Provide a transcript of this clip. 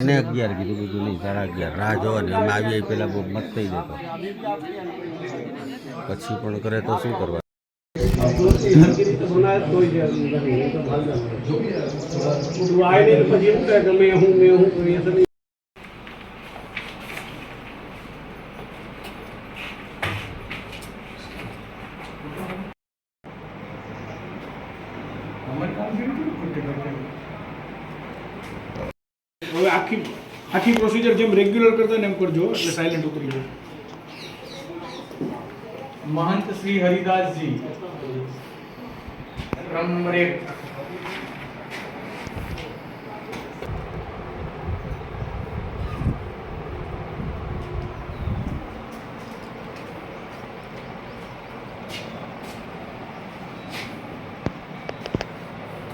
અને અગિયાર કીધું કીધું નહીં, સાડા અગિયાર. રાહ જોવાની, અમે આવીએ પહેલાં બહુ મત થઈ જતો પછી પણ કરે તો શું કરવા? હવે આખી આખી પ્રોસિજર જેમ રેગ્યુલર કરતા ને એમ કરજો એટલે સાયલેન્ટ ઉતરી જાય. મહંત શ્રી હરિદાસજી. બ્રહ્મરેખ